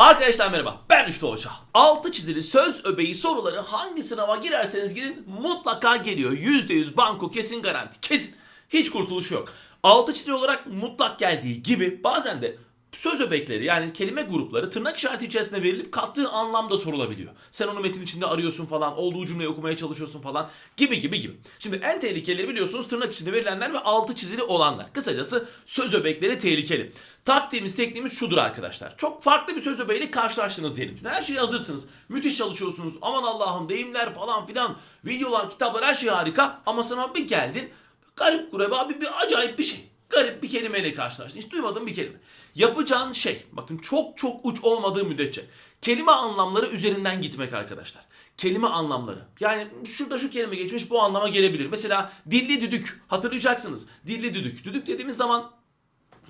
Arkadaşlar merhaba ben Rüştü Hoca. Altı çizili söz öbeği soruları hangi sınava girerseniz girin mutlaka geliyor. %100 banko kesin garanti kesin. Hiç kurtuluş yok. Altı çizili olarak mutlak geldiği gibi bazen de söz öbekleri yani kelime grupları tırnak işareti içerisinde verilip kattığı anlamda sorulabiliyor. Sen onu metin içinde arıyorsun falan, olduğu cümleyi okumaya çalışıyorsun falan gibi gibi gibi. Şimdi en tehlikelileri biliyorsunuz tırnak içinde verilenler ve altı çizili olanlar. Kısacası söz öbekleri tehlikeli. Taktiğimiz, tekniğimiz şudur arkadaşlar. Çok farklı bir söz öbeğiyle karşılaştınız diyelim. Şimdi her şeye hazırsınız. Müthiş çalışıyorsunuz. Aman Allah'ım deyimler falan filan. Videolar, kitaplar her şey harika. Ama sana bir geldin. Garip kureba bir, bir acayip bir şey garip bir kelimeyle karşılaştın. Hiç duymadığın bir kelime. Yapacağın şey, bakın çok çok uç olmadığı müddetçe kelime anlamları üzerinden gitmek arkadaşlar. Kelime anlamları. Yani şurada şu kelime geçmiş bu anlama gelebilir. Mesela dilli düdük hatırlayacaksınız. Dilli düdük. Düdük dediğimiz zaman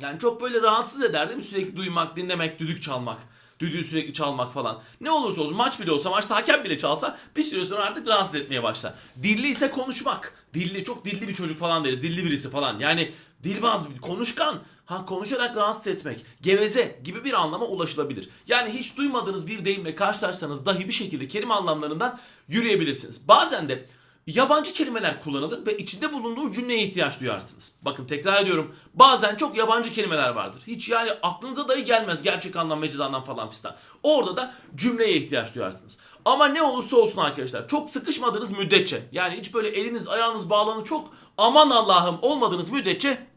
yani çok böyle rahatsız eder değil mi? Sürekli duymak, dinlemek, düdük çalmak. Düdüğü sürekli çalmak falan. Ne olursa olsun maç bile olsa maçta hakem bile çalsa bir süre sonra artık rahatsız etmeye başlar. Dilli ise konuşmak. Dilli çok dilli bir çocuk falan deriz. Dilli birisi falan. Yani dilbaz, konuşkan. Ha konuşarak rahatsız etmek, geveze gibi bir anlama ulaşılabilir. Yani hiç duymadığınız bir deyimle karşılaşsanız dahi bir şekilde kelime anlamlarından yürüyebilirsiniz. Bazen de yabancı kelimeler kullanılır ve içinde bulunduğunuz cümleye ihtiyaç duyarsınız. Bakın tekrar ediyorum. Bazen çok yabancı kelimeler vardır. Hiç yani aklınıza dahi gelmez gerçek anlam, meciz anlam falan fistan. Orada da cümleye ihtiyaç duyarsınız. Ama ne olursa olsun arkadaşlar çok sıkışmadığınız müddetçe yani hiç böyle eliniz ayağınız bağlanı çok aman Allah'ım olmadığınız müddetçe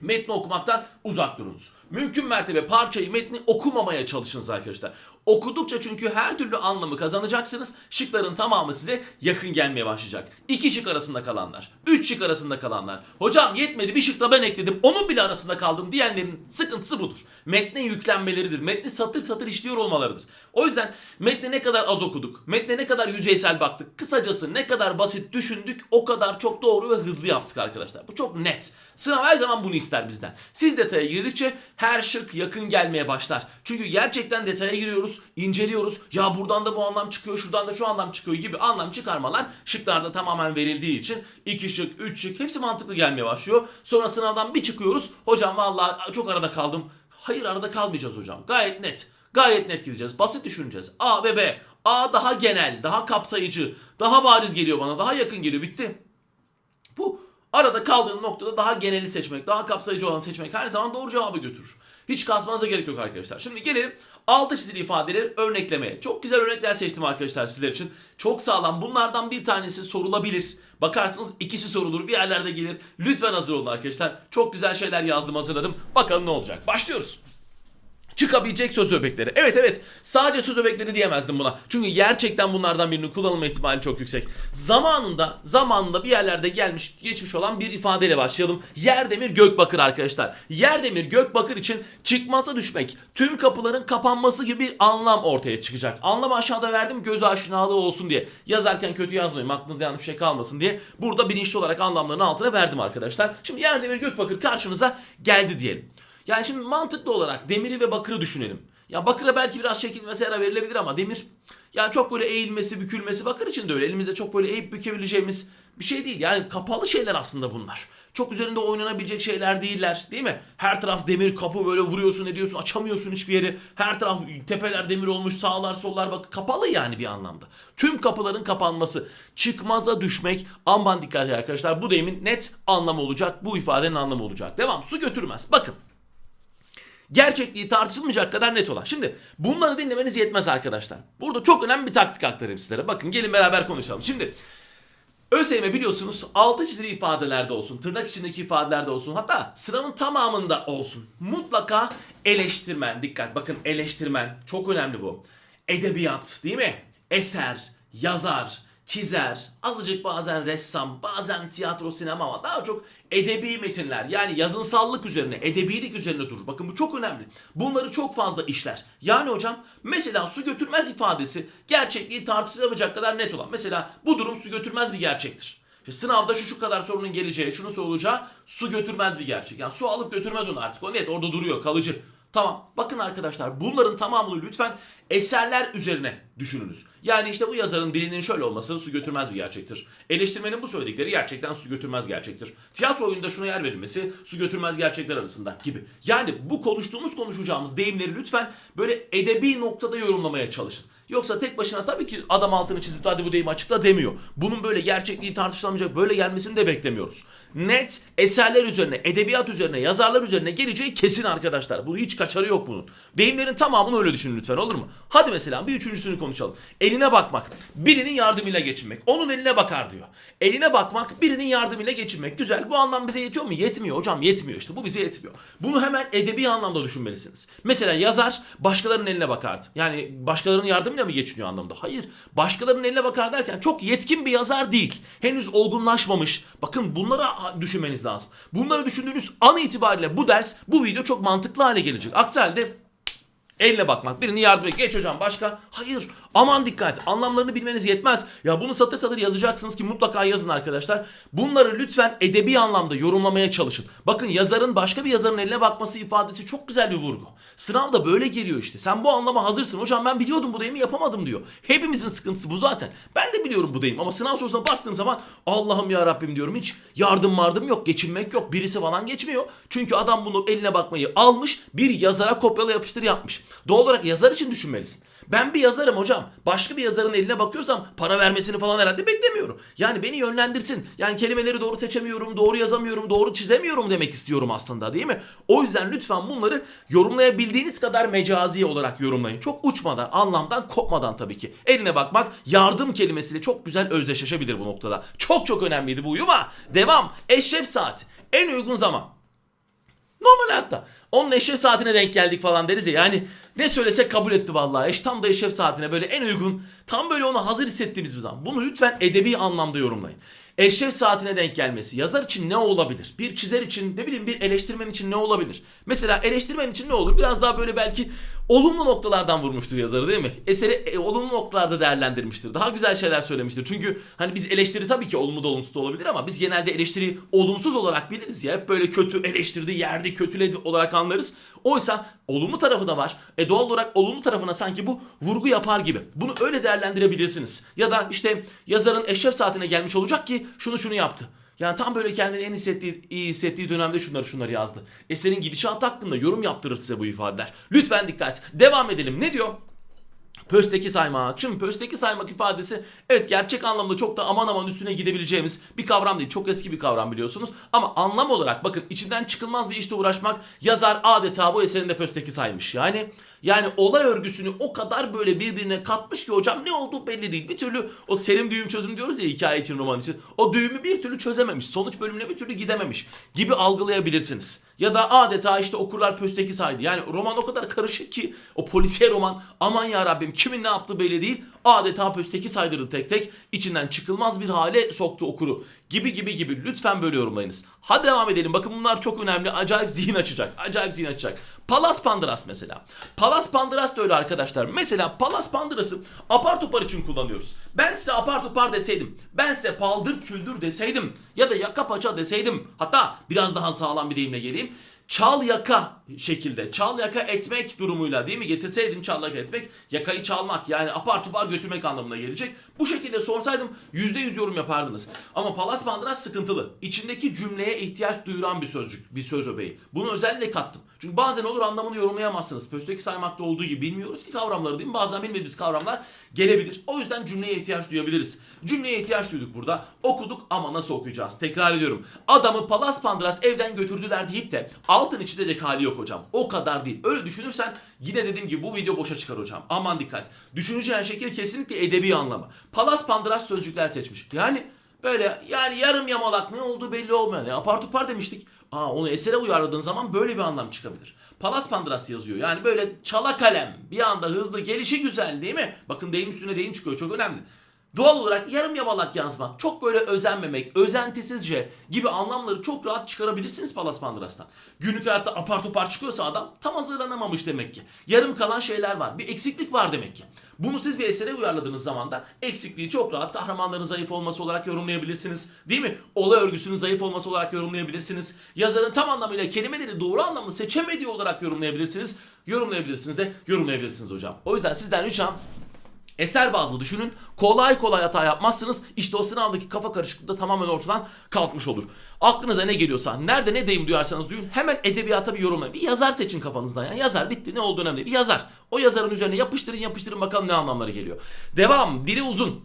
metni okumaktan uzak durunuz. Mümkün mertebe parçayı metni okumamaya çalışınız arkadaşlar. Okudukça çünkü her türlü anlamı kazanacaksınız. Şıkların tamamı size yakın gelmeye başlayacak. İki şık arasında kalanlar, üç şık arasında kalanlar. Hocam yetmedi bir şıkla ben ekledim onun bile arasında kaldım diyenlerin sıkıntısı budur. Metne yüklenmeleridir. Metni satır satır işliyor olmalarıdır. O yüzden metne ne kadar az okuduk, metne ne kadar yüzeysel baktık, kısacası ne kadar basit düşündük o kadar çok doğru ve hızlı yaptık arkadaşlar. Bu çok net. Sınav her zaman bunu ister bizden. Siz detaya girdikçe her şık yakın gelmeye başlar. Çünkü gerçekten detaya giriyoruz, inceliyoruz. Ya buradan da bu anlam çıkıyor, şuradan da şu anlam çıkıyor gibi anlam çıkarmalar şıklarda tamamen verildiği için iki şık, üç şık hepsi mantıklı gelmeye başlıyor. Sonra sınavdan bir çıkıyoruz. Hocam vallahi çok arada kaldım. Hayır arada kalmayacağız hocam. Gayet net. Gayet net gideceğiz. Basit düşüneceğiz. A ve B. A daha genel, daha kapsayıcı, daha bariz geliyor bana, daha yakın geliyor. Bitti. Bu arada kaldığın noktada daha geneli seçmek, daha kapsayıcı olanı seçmek her zaman doğru cevabı götürür. Hiç kasmanıza gerek yok arkadaşlar. Şimdi gelelim altı çizili ifadeleri örneklemeye. Çok güzel örnekler seçtim arkadaşlar sizler için. Çok sağlam. Bunlardan bir tanesi sorulabilir. Bakarsınız ikisi sorulur bir yerlerde gelir. Lütfen hazır olun arkadaşlar. Çok güzel şeyler yazdım hazırladım. Bakalım ne olacak. Başlıyoruz çıkabilecek söz öbekleri. Evet evet sadece söz öbekleri diyemezdim buna. Çünkü gerçekten bunlardan birinin kullanılma ihtimali çok yüksek. Zamanında zamanında bir yerlerde gelmiş geçmiş olan bir ifadeyle başlayalım. Yerdemir Gökbakır arkadaşlar. Yerdemir Gökbakır için çıkmaza düşmek, tüm kapıların kapanması gibi bir anlam ortaya çıkacak. Anlamı aşağıda verdim göz aşinalığı olsun diye. Yazarken kötü yazmayın aklınızda yanlış şey kalmasın diye. Burada bilinçli olarak anlamlarını altına verdim arkadaşlar. Şimdi Yerdemir Gökbakır karşınıza geldi diyelim. Yani şimdi mantıklı olarak demiri ve bakırı düşünelim. Ya bakıra belki biraz şekil vesaire verilebilir ama demir yani çok böyle eğilmesi, bükülmesi bakır için de öyle. Elimizde çok böyle eğip bükebileceğimiz bir şey değil. Yani kapalı şeyler aslında bunlar. Çok üzerinde oynanabilecek şeyler değiller değil mi? Her taraf demir kapı böyle vuruyorsun ediyorsun açamıyorsun hiçbir yeri. Her taraf tepeler demir olmuş sağlar sollar bak kapalı yani bir anlamda. Tüm kapıların kapanması. Çıkmaza düşmek aman dikkat arkadaşlar bu deyimin net anlamı olacak. Bu ifadenin anlamı olacak. Devam su götürmez. Bakın gerçekliği tartışılmayacak kadar net olan. Şimdi bunları dinlemeniz yetmez arkadaşlar. Burada çok önemli bir taktik aktarayım sizlere. Bakın gelin beraber konuşalım. Şimdi ÖSYM biliyorsunuz altı çizili ifadelerde olsun, tırnak içindeki ifadelerde olsun, hatta sıranın tamamında olsun. Mutlaka eleştirmen, dikkat bakın eleştirmen çok önemli bu. Edebiyat değil mi? Eser, yazar, çizer, azıcık bazen ressam, bazen tiyatro, sinema ama daha çok edebi metinler yani yazınsallık üzerine, edebilik üzerine durur. Bakın bu çok önemli. Bunları çok fazla işler. Yani hocam mesela su götürmez ifadesi gerçekliği tartışılamayacak kadar net olan. Mesela bu durum su götürmez bir gerçektir. İşte sınavda şu şu kadar sorunun geleceği, şunu sorulacağı su götürmez bir gerçek. Yani su alıp götürmez onu artık. O net orada duruyor, kalıcı. Tamam. Bakın arkadaşlar bunların tamamını lütfen eserler üzerine düşününüz. Yani işte bu yazarın dilinin şöyle olması su götürmez bir gerçektir. Eleştirmenin bu söyledikleri gerçekten su götürmez gerçektir. Tiyatro oyununda şuna yer verilmesi su götürmez gerçekler arasında gibi. Yani bu konuştuğumuz konuşacağımız deyimleri lütfen böyle edebi noktada yorumlamaya çalışın. Yoksa tek başına tabii ki adam altını çizip hadi bu deyimi açıkla demiyor. Bunun böyle gerçekliği tartışılamayacak böyle gelmesini de beklemiyoruz. Net eserler üzerine, edebiyat üzerine, yazarlar üzerine geleceği kesin arkadaşlar. Bu hiç kaçarı yok bunun. Deyimlerin tamamını öyle düşünün lütfen olur mu? Hadi mesela bir üçüncüsünü konuşalım. Eline bakmak, birinin yardımıyla geçinmek. Onun eline bakar diyor. Eline bakmak, birinin yardımıyla geçinmek. Güzel. Bu anlam bize yetiyor mu? Yetmiyor hocam. Yetmiyor işte. Bu bize yetmiyor. Bunu hemen edebi anlamda düşünmelisiniz. Mesela yazar başkalarının eline bakardı. Yani başkalarının yardımıyla mı geçiniyor anlamda? Hayır. Başkalarının eline bakar derken çok yetkin bir yazar değil. Henüz olgunlaşmamış. Bakın bunlara düşünmeniz lazım. Bunları düşündüğünüz an itibariyle bu ders, bu video çok mantıklı hale gelecek. Aksi halde Elle bakmak. Birini yardım et. Geç hocam başka. Hayır. Aman dikkat. Anlamlarını bilmeniz yetmez. Ya bunu satır satır yazacaksınız ki mutlaka yazın arkadaşlar. Bunları lütfen edebi anlamda yorumlamaya çalışın. Bakın yazarın başka bir yazarın eline bakması ifadesi çok güzel bir vurgu. Sınavda böyle geliyor işte. Sen bu anlama hazırsın. Hocam ben biliyordum bu deyimi yapamadım diyor. Hepimizin sıkıntısı bu zaten. Ben de biliyorum bu deyim ama sınav sorusuna baktığım zaman Allah'ım ya Rabbim diyorum hiç yardım vardım yok. Geçinmek yok. Birisi falan geçmiyor. Çünkü adam bunu eline bakmayı almış bir yazara kopyala yapıştır yapmış. Doğal olarak yazar için düşünmelisin. Ben bir yazarım hocam. Başka bir yazarın eline bakıyorsam para vermesini falan herhalde beklemiyorum. Yani beni yönlendirsin. Yani kelimeleri doğru seçemiyorum, doğru yazamıyorum, doğru çizemiyorum demek istiyorum aslında değil mi? O yüzden lütfen bunları yorumlayabildiğiniz kadar mecazi olarak yorumlayın. Çok uçmadan, anlamdan kopmadan tabii ki. Eline bakmak yardım kelimesiyle çok güzel özdeşleşebilir bu noktada. Çok çok önemliydi bu uyuma. Devam. Eşref saat. En uygun zaman. Normal hayatta. Onun eşref saatine denk geldik falan deriz ya. Yani ne söylesek kabul etti vallahi. Eş tam da eşref saatine böyle en uygun, tam böyle ona hazır hissettiğimiz bir zaman. Bunu lütfen edebi anlamda yorumlayın. Eşref saatine denk gelmesi yazar için ne olabilir? Bir çizer için ne bileyim bir eleştirmen için ne olabilir? Mesela eleştirmen için ne olur? Biraz daha böyle belki olumlu noktalardan vurmuştur yazarı değil mi? Eseri e, olumlu noktalarda değerlendirmiştir. Daha güzel şeyler söylemiştir. Çünkü hani biz eleştiri tabii ki olumlu da olumsuz da olabilir ama biz genelde eleştiriyi olumsuz olarak biliriz ya. Hep böyle kötü eleştirdi, yerdi, kötüledi olarak anlarız. Oysa olumlu tarafı da var. E doğal olarak olumlu tarafına sanki bu vurgu yapar gibi. Bunu öyle değerlendirebilirsiniz. Ya da işte yazarın eşref saatine gelmiş olacak ki şunu şunu yaptı. Yani tam böyle kendini en hissettiği, iyi hissettiği dönemde şunları şunları yazdı. Eserin gidişatı hakkında yorum yaptırır size bu ifadeler. Lütfen dikkat. Devam edelim. Ne diyor? Pösteki saymak. Şimdi pösteki saymak ifadesi evet gerçek anlamda çok da aman aman üstüne gidebileceğimiz bir kavram değil. Çok eski bir kavram biliyorsunuz. Ama anlam olarak bakın içinden çıkılmaz bir işte uğraşmak yazar adeta bu eserinde pösteki saymış. Yani yani olay örgüsünü o kadar böyle birbirine katmış ki hocam ne olduğu belli değil. Bir türlü o serim düğüm çözüm diyoruz ya hikaye için roman için. O düğümü bir türlü çözememiş. Sonuç bölümüne bir türlü gidememiş gibi algılayabilirsiniz. Ya da adeta işte okurlar pösteki saydı. Yani roman o kadar karışık ki o polisiye roman aman ya Rabbim kimin ne yaptığı belli değil. Adeta pösteki saydırdı tek tek. içinden çıkılmaz bir hale soktu okuru. Gibi gibi gibi lütfen böyle yorumlayınız. Hadi devam edelim. Bakın bunlar çok önemli. Acayip zihin açacak. Acayip zihin açacak. Palas Pandras mesela. Palas Pandras da öyle arkadaşlar. Mesela Palas Pandras'ı apar topar için kullanıyoruz. Ben size apar topar deseydim. Ben size paldır küldür deseydim. Ya da yaka paça deseydim. Hatta biraz daha sağlam bir deyimle geleyim çal yaka şekilde çal yaka etmek durumuyla değil mi getirseydim çal yaka etmek yakayı çalmak yani apar topar götürmek anlamına gelecek. Bu şekilde sorsaydım %100 yorum yapardınız. Ama Palas Mandras sıkıntılı. İçindeki cümleye ihtiyaç duyuran bir sözcük, bir söz öbeği. Bunu özellikle kattım. Çünkü bazen olur anlamını yorumlayamazsınız. Pösteki saymakta olduğu gibi bilmiyoruz ki kavramları değil mi? Bazen bilmediğimiz kavramlar gelebilir. O yüzden cümleye ihtiyaç duyabiliriz. Cümleye ihtiyaç duyduk burada. Okuduk ama nasıl okuyacağız? Tekrar ediyorum. Adamı Palas Pandras evden götürdüler deyip de altını çizecek hali yok hocam. O kadar değil. Öyle düşünürsen yine dediğim gibi bu video boşa çıkar hocam. Aman dikkat. Düşüneceğin şekil kesinlikle edebi anlamı. Palas Pandras sözcükler seçmiş. Yani böyle yani yarım yamalak ne olduğu belli olmayan. Yani apar topar demiştik. Aa, onu esere uyarladığın zaman böyle bir anlam çıkabilir. Palas Pandras yazıyor. Yani böyle çala kalem. Bir anda hızlı gelişi güzel değil mi? Bakın deyim üstüne deyim çıkıyor. Çok önemli. Doğal olarak yarım yamalak yazmak, çok böyle özenmemek, özentisizce gibi anlamları çok rahat çıkarabilirsiniz Palas Pandras'tan. Günlük hayatta apar topar çıkıyorsa adam tam hazırlanamamış demek ki. Yarım kalan şeyler var. Bir eksiklik var demek ki. Bunu siz bir esere uyarladığınız zaman da eksikliği çok rahat kahramanların zayıf olması olarak yorumlayabilirsiniz. Değil mi? Olay örgüsünün zayıf olması olarak yorumlayabilirsiniz. Yazarın tam anlamıyla kelimeleri doğru anlamda seçemediği olarak yorumlayabilirsiniz. Yorumlayabilirsiniz de yorumlayabilirsiniz hocam. O yüzden sizden ricam Eser bazlı düşünün. Kolay kolay hata yapmazsınız. İşte o sınavdaki kafa karışıklığı da tamamen ortadan kalkmış olur. Aklınıza ne geliyorsa, nerede ne deyim duyarsanız duyun hemen edebiyata bir yorumlayın. Bir yazar seçin kafanızdan ya. Yazar bitti ne oldu önemli. Bir yazar. O yazarın üzerine yapıştırın yapıştırın bakalım ne anlamları geliyor. Devam. Dili uzun.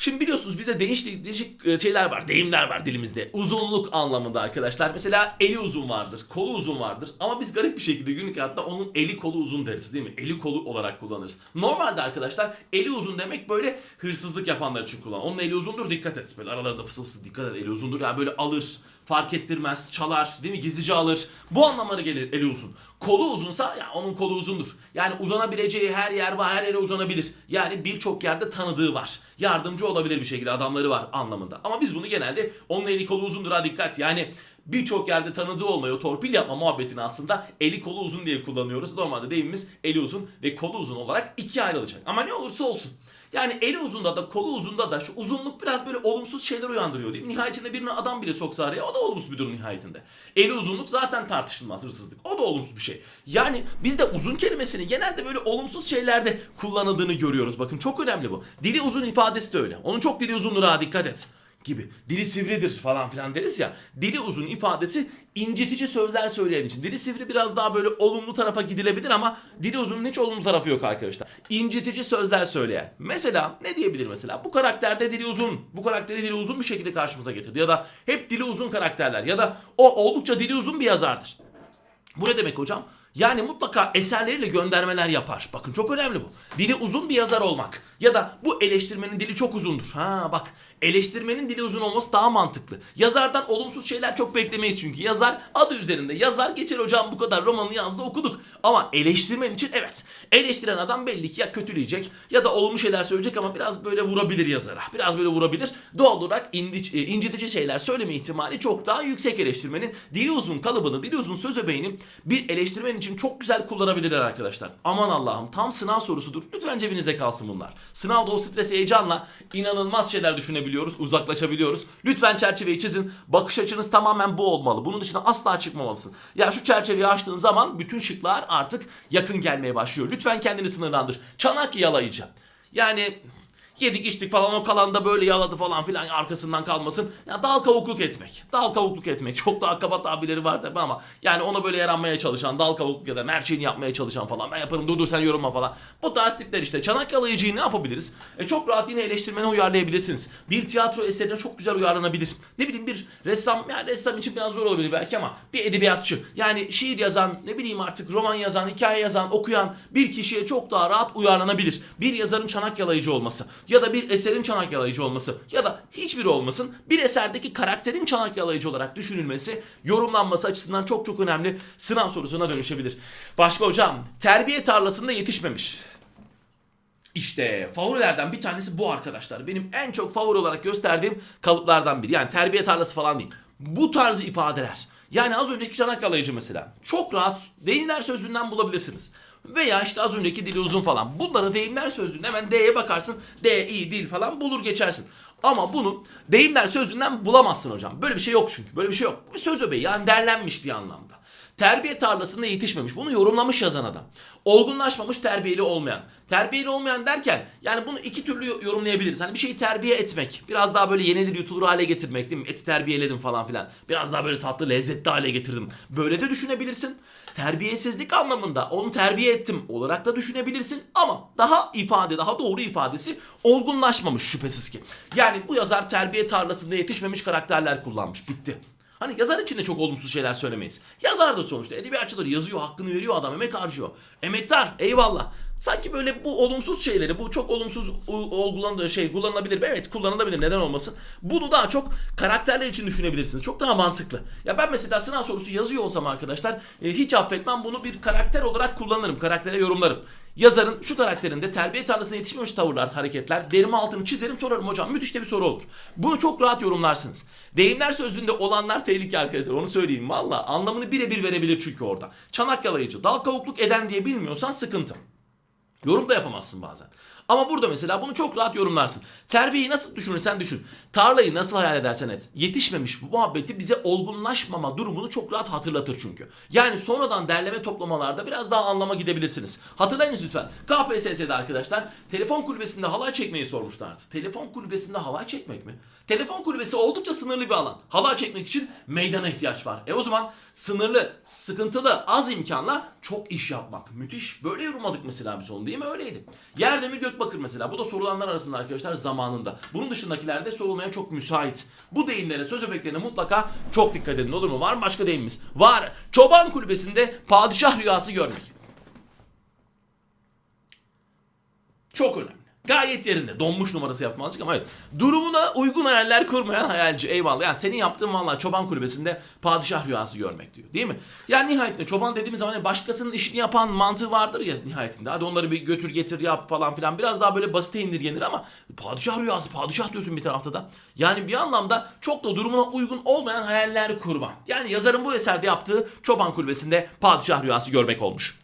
Şimdi biliyorsunuz bizde değişik değişik e, şeyler var, deyimler var dilimizde. Uzunluk anlamında arkadaşlar. Mesela eli uzun vardır, kolu uzun vardır. Ama biz garip bir şekilde günlük hayatta onun eli kolu uzun deriz değil mi? Eli kolu olarak kullanırız. Normalde arkadaşlar eli uzun demek böyle hırsızlık yapanlar için kullanılır. Onun eli uzundur dikkat et. Böyle aralarında fısıl fısıl dikkat et eli uzundur. Yani böyle alır, fark ettirmez, çalar, değil mi? Gizlice alır. Bu anlamlara gelir eli uzun. Kolu uzunsa ya onun kolu uzundur. Yani uzanabileceği her yer var, her yere uzanabilir. Yani birçok yerde tanıdığı var. Yardımcı olabilir bir şekilde adamları var anlamında. Ama biz bunu genelde onun eli kolu uzundur ha dikkat. Yani birçok yerde tanıdığı olmayı, o torpil yapma muhabbetini aslında eli kolu uzun diye kullanıyoruz. Normalde deyimimiz eli uzun ve kolu uzun olarak ikiye ayrılacak. Ama ne olursa olsun. Yani eli uzunda da kolu uzunda da şu uzunluk biraz böyle olumsuz şeyler uyandırıyor değil mi? Nihayetinde birine adam bile soksa araya o da olumsuz bir durum nihayetinde. Eli uzunluk zaten tartışılmaz hırsızlık. O da olumsuz bir şey. Yani biz de uzun kelimesini genelde böyle olumsuz şeylerde kullanıldığını görüyoruz. Bakın çok önemli bu. Dili uzun ifadesi de öyle. Onun çok dili uzundur ha dikkat et gibi. Dili sivridir falan filan deriz ya. Dili uzun ifadesi incitici sözler söyleyen için. Dili sivri biraz daha böyle olumlu tarafa gidilebilir ama dili uzunun hiç olumlu tarafı yok arkadaşlar. İncitici sözler söyleyen. Mesela ne diyebilir mesela? Bu karakterde dili uzun. Bu karakteri dili uzun bir şekilde karşımıza getirdi. Ya da hep dili uzun karakterler. Ya da o oldukça dili uzun bir yazardır. Bu ne demek hocam? Yani mutlaka eserleriyle göndermeler yapar. Bakın çok önemli bu. Dili uzun bir yazar olmak. Ya da bu eleştirmenin dili çok uzundur. Ha bak eleştirmenin dili uzun olması daha mantıklı. Yazardan olumsuz şeyler çok beklemeyiz çünkü. Yazar adı üzerinde. Yazar geçer hocam bu kadar romanı yazdı okuduk. Ama eleştirmen için evet. Eleştiren adam belli ki ya kötüleyecek ya da olumlu şeyler söyleyecek ama biraz böyle vurabilir yazara. Biraz böyle vurabilir. Doğal olarak indiç, e, incitici şeyler söyleme ihtimali çok daha yüksek eleştirmenin. Dili uzun kalıbını, dili uzun söz öbeğini bir eleştirmen için çok güzel kullanabilirler arkadaşlar. Aman Allah'ım tam sınav sorusudur. Lütfen cebinizde kalsın bunlar. Sınavda o stres heyecanla inanılmaz şeyler düşünebiliyoruz, uzaklaşabiliyoruz. Lütfen çerçeveyi çizin. Bakış açınız tamamen bu olmalı. Bunun dışına asla çıkmamalısın. Ya şu çerçeveyi açtığın zaman bütün şıklar artık yakın gelmeye başlıyor. Lütfen kendini sınırlandır. Çanak yalayıcı. Yani yedik içtik falan o kalan da böyle yaladı falan filan arkasından kalmasın. Ya dal kavukluk etmek. Dal kavukluk etmek. Çok daha kaba tabirleri var tabi ama yani ona böyle yaranmaya çalışan dal kavukluk ya da merçeğini yapmaya çalışan falan ben yaparım dur dur sen yorumla falan. Bu tarz tipler işte. Çanak yalayıcıyı ne yapabiliriz? E çok rahat yine eleştirmene uyarlayabilirsiniz. Bir tiyatro eserine çok güzel uyarlanabilir. Ne bileyim bir ressam yani ressam için biraz zor olabilir belki ama bir edebiyatçı yani şiir yazan ne bileyim artık roman yazan hikaye yazan okuyan bir kişiye çok daha rahat uyarlanabilir. Bir yazarın çanak yalayıcı olması ya da bir eserin çanak yalayıcı olması ya da hiçbiri olmasın bir eserdeki karakterin çanak yalayıcı olarak düşünülmesi yorumlanması açısından çok çok önemli sınav sorusuna dönüşebilir. Başka hocam terbiye tarlasında yetişmemiş. İşte favorilerden bir tanesi bu arkadaşlar. Benim en çok favori olarak gösterdiğim kalıplardan biri. Yani terbiye tarlası falan değil. Bu tarz ifadeler. Yani az önceki çanak yalayıcı mesela. Çok rahat deyimler sözlüğünden bulabilirsiniz. Veya işte az önceki dili uzun falan. Bunları deyimler sözlüğünde hemen D'ye bakarsın. D, i, dil falan bulur geçersin. Ama bunu deyimler sözlüğünden bulamazsın hocam. Böyle bir şey yok çünkü. Böyle bir şey yok. Bu söz öbeği yani derlenmiş bir anlamda. Terbiye tarlasında yetişmemiş. Bunu yorumlamış yazan adam. Olgunlaşmamış terbiyeli olmayan. Terbiyeli olmayan derken yani bunu iki türlü yorumlayabiliriz. Hani bir şeyi terbiye etmek. Biraz daha böyle yenilir yutulur hale getirmek değil mi? Eti terbiyeledim falan filan. Biraz daha böyle tatlı lezzetli hale getirdim. Böyle de düşünebilirsin. Terbiyesizlik anlamında onu terbiye ettim olarak da düşünebilirsin. Ama daha ifade daha doğru ifadesi olgunlaşmamış şüphesiz ki. Yani bu yazar terbiye tarlasında yetişmemiş karakterler kullanmış. Bitti. Hani yazar için de çok olumsuz şeyler söylemeyiz. Yazar da sonuçta edebiyatçıdır yazıyor hakkını veriyor adam emek harcıyor. Emektar eyvallah. Sanki böyle bu olumsuz şeyleri bu çok olumsuz olgulandığı şey kullanılabilir. Evet kullanılabilir neden olmasın. Bunu daha çok karakterler için düşünebilirsiniz. Çok daha mantıklı. Ya ben mesela sınav sorusu yazıyor olsam arkadaşlar e, hiç affetmem bunu bir karakter olarak kullanırım. Karaktere yorumlarım. Yazarın şu karakterinde terbiye tarlasına yetişmemiş tavırlar, hareketler, derimi altını çizerim sorarım hocam. Müthiş de bir soru olur. Bunu çok rahat yorumlarsınız. Deyimler sözlüğünde olanlar tehlike arkadaşlar onu söyleyeyim valla. Anlamını birebir verebilir çünkü orada. Çanak yalayıcı, dal kavukluk eden diye bilmiyorsan sıkıntı. Yorum da yapamazsın bazen. Ama burada mesela bunu çok rahat yorumlarsın. Terbiyeyi nasıl düşünürsen düşün. Tarlayı nasıl hayal edersen et. Yetişmemiş bu muhabbeti bize olgunlaşmama durumunu çok rahat hatırlatır çünkü. Yani sonradan derleme toplamalarda biraz daha anlama gidebilirsiniz. Hatırlayınız lütfen. KPSS'de arkadaşlar telefon kulübesinde halay çekmeyi sormuşlardı. Telefon kulübesinde halay çekmek mi? Telefon kulübesi oldukça sınırlı bir alan. Halay çekmek için meydana ihtiyaç var. E o zaman sınırlı, sıkıntılı, az imkanla çok iş yapmak. Müthiş. Böyle yorumladık mesela biz onu değil mi? Öyleydi. Yerdemir Gökbakır mesela. Bu da sorulanlar arasında arkadaşlar zamanında. Bunun dışındakiler de sorulmaya çok müsait. Bu deyimlere, söz öbeklerine mutlaka çok dikkat edin olur mu? Var mı başka deyimimiz? Var. Çoban kulübesinde padişah rüyası görmek. Çok önemli. Gayet yerinde. Donmuş numarası yapmazdık ama evet. Durumuna uygun hayaller kurmayan hayalci. Eyvallah. Yani senin yaptığın valla çoban kulübesinde padişah rüyası görmek diyor. Değil mi? Yani nihayetinde çoban dediğimiz zaman hani başkasının işini yapan mantığı vardır ya nihayetinde. Hadi onları bir götür getir yap falan filan. Biraz daha böyle basite indirgenir ama padişah rüyası padişah diyorsun bir tarafta da. Yani bir anlamda çok da durumuna uygun olmayan hayaller kurma. Yani yazarın bu eserde yaptığı çoban kulübesinde padişah rüyası görmek olmuş.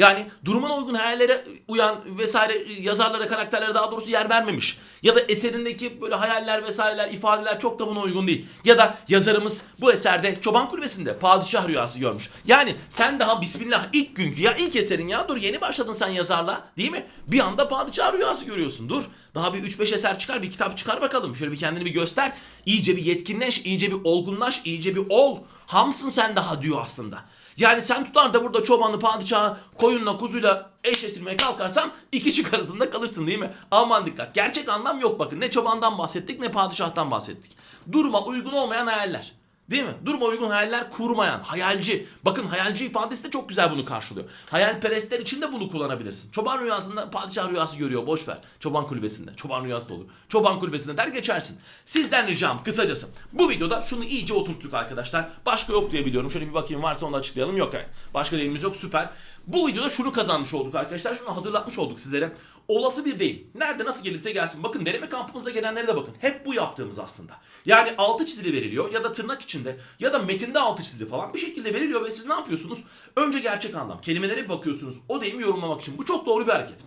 Yani durumuna uygun hayallere uyan vesaire yazarlara, karakterlere daha doğrusu yer vermemiş. Ya da eserindeki böyle hayaller vesaireler, ifadeler çok da buna uygun değil. Ya da yazarımız bu eserde Çoban Kulübesi'nde padişah rüyası görmüş. Yani sen daha bismillah ilk günkü ya ilk eserin ya dur yeni başladın sen yazarla değil mi? Bir anda padişah rüyası görüyorsun dur. Daha bir 3-5 eser çıkar bir kitap çıkar bakalım. Şöyle bir kendini bir göster. İyice bir yetkinleş, iyice bir olgunlaş, iyice bir ol. Hamsın sen daha diyor aslında. Yani sen tutar da burada çobanı, padişahı, koyunla, kuzuyla eşleştirmeye kalkarsan iki şık arasında kalırsın değil mi? Aman dikkat. Gerçek anlam yok bakın. Ne çobandan bahsettik ne padişahtan bahsettik. Duruma uygun olmayan hayaller. Değil mi? Duruma uygun hayaller kurmayan, hayalci. Bakın hayalci ifadesi de çok güzel bunu karşılıyor. Hayalperestler için de bunu kullanabilirsin. Çoban rüyasında padişah rüyası görüyor. Boş ver. Çoban kulübesinde. Çoban rüyası da olur. Çoban kulübesinde der geçersin. Sizden ricam kısacası. Bu videoda şunu iyice oturttuk arkadaşlar. Başka yok diye biliyorum. Şöyle bir bakayım varsa onu açıklayalım. Yok evet. Başka deyimimiz yok. Süper. Bu videoda şunu kazanmış olduk arkadaşlar. Şunu hatırlatmış olduk sizlere. Olası bir deyim. Nerede nasıl gelirse gelsin. Bakın deneme kampımızda gelenlere de bakın. Hep bu yaptığımız aslında. Yani altı çizili veriliyor ya da tırnak içinde ya da metinde altı çizili falan bir şekilde veriliyor ve siz ne yapıyorsunuz? Önce gerçek anlam. Kelimelere bakıyorsunuz. O deyimi yorumlamak için. Bu çok doğru bir hareket.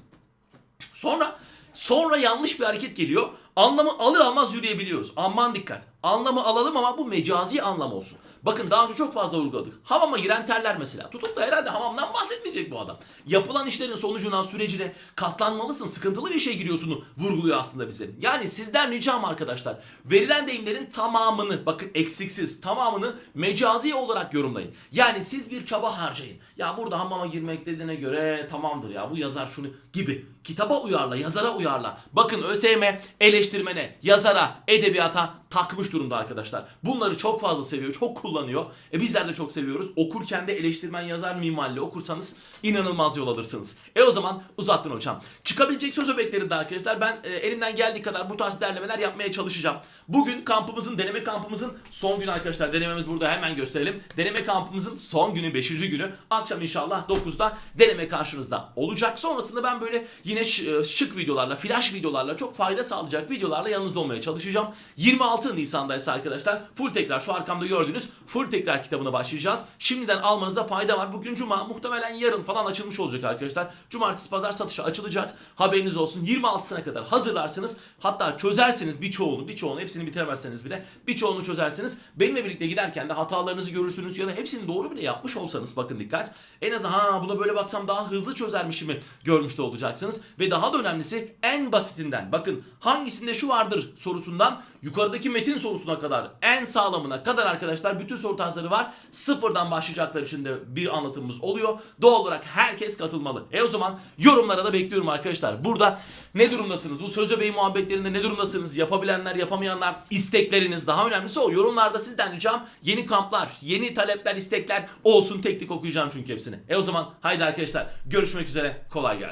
Sonra sonra yanlış bir hareket geliyor. Anlamı alır almaz yürüyebiliyoruz. Aman dikkat. Anlamı alalım ama bu mecazi anlam olsun. Bakın daha önce çok fazla vurguladık. Hamama giren terler mesela. Tutup da herhalde hamamdan bahsetmeyecek bu adam. Yapılan işlerin sonucuna, sürecine katlanmalısın, sıkıntılı bir işe giriyorsun vurguluyor aslında bize. Yani sizden ricam arkadaşlar. Verilen deyimlerin tamamını, bakın eksiksiz tamamını mecazi olarak yorumlayın. Yani siz bir çaba harcayın. Ya burada hamama girmek dediğine göre tamamdır ya bu yazar şunu gibi. Kitaba uyarla, yazara uyarla. Bakın ÖSYM eleştirmene, yazara, edebiyata takmış durumda arkadaşlar. Bunları çok fazla seviyor, çok kullanıyor. E bizler de çok seviyoruz. Okurken de eleştirmen yazar minvalli okursanız inanılmaz yol alırsınız. E o zaman uzattın hocam. Çıkabilecek söz öbeklerinde arkadaşlar ben e, elimden geldiği kadar bu tarz derlemeler yapmaya çalışacağım. Bugün kampımızın, deneme kampımızın son günü arkadaşlar. Denememiz burada hemen gösterelim. Deneme kampımızın son günü, 5. günü. Akşam inşallah 9'da deneme karşınızda olacak. Sonrasında ben böyle yine ş- şık videolarla, flash videolarla çok fayda sağlayacak videolarla yanınızda olmaya çalışacağım. 26 Nisan'da ise arkadaşlar full tekrar şu arkamda gördüğünüz full tekrar kitabına başlayacağız. Şimdiden almanızda fayda var. Bugün cuma muhtemelen yarın falan açılmış olacak arkadaşlar. Cumartesi pazar satışa açılacak. Haberiniz olsun. 26'sına kadar hazırlarsınız. Hatta çözerseniz birçoğunu, birçoğunu hepsini bitiremezseniz bile birçoğunu çözersiniz. Benimle birlikte giderken de hatalarınızı görürsünüz ya da hepsini doğru bile yapmış olsanız bakın dikkat. En azından ha buna böyle baksam daha hızlı çözermişimi görmüş de olacaksınız. Ve daha da önemlisi en basitinden bakın hangisinde şu vardır sorusundan yukarıdaki metin sorusuna kadar en sağlamına kadar arkadaşlar bütün soru tarzları var. Sıfırdan başlayacaklar için de bir anlatımımız oluyor. Doğal olarak herkes katılmalı. E o zaman yorumlara da bekliyorum arkadaşlar. Burada ne durumdasınız? Bu söz öbeği muhabbetlerinde ne durumdasınız? Yapabilenler, yapamayanlar, istekleriniz daha önemlisi o. Yorumlarda sizden ricam yeni kamplar, yeni talepler, istekler olsun. Tek tek okuyacağım çünkü hepsini. E o zaman haydi arkadaşlar görüşmek üzere. Kolay gelsin.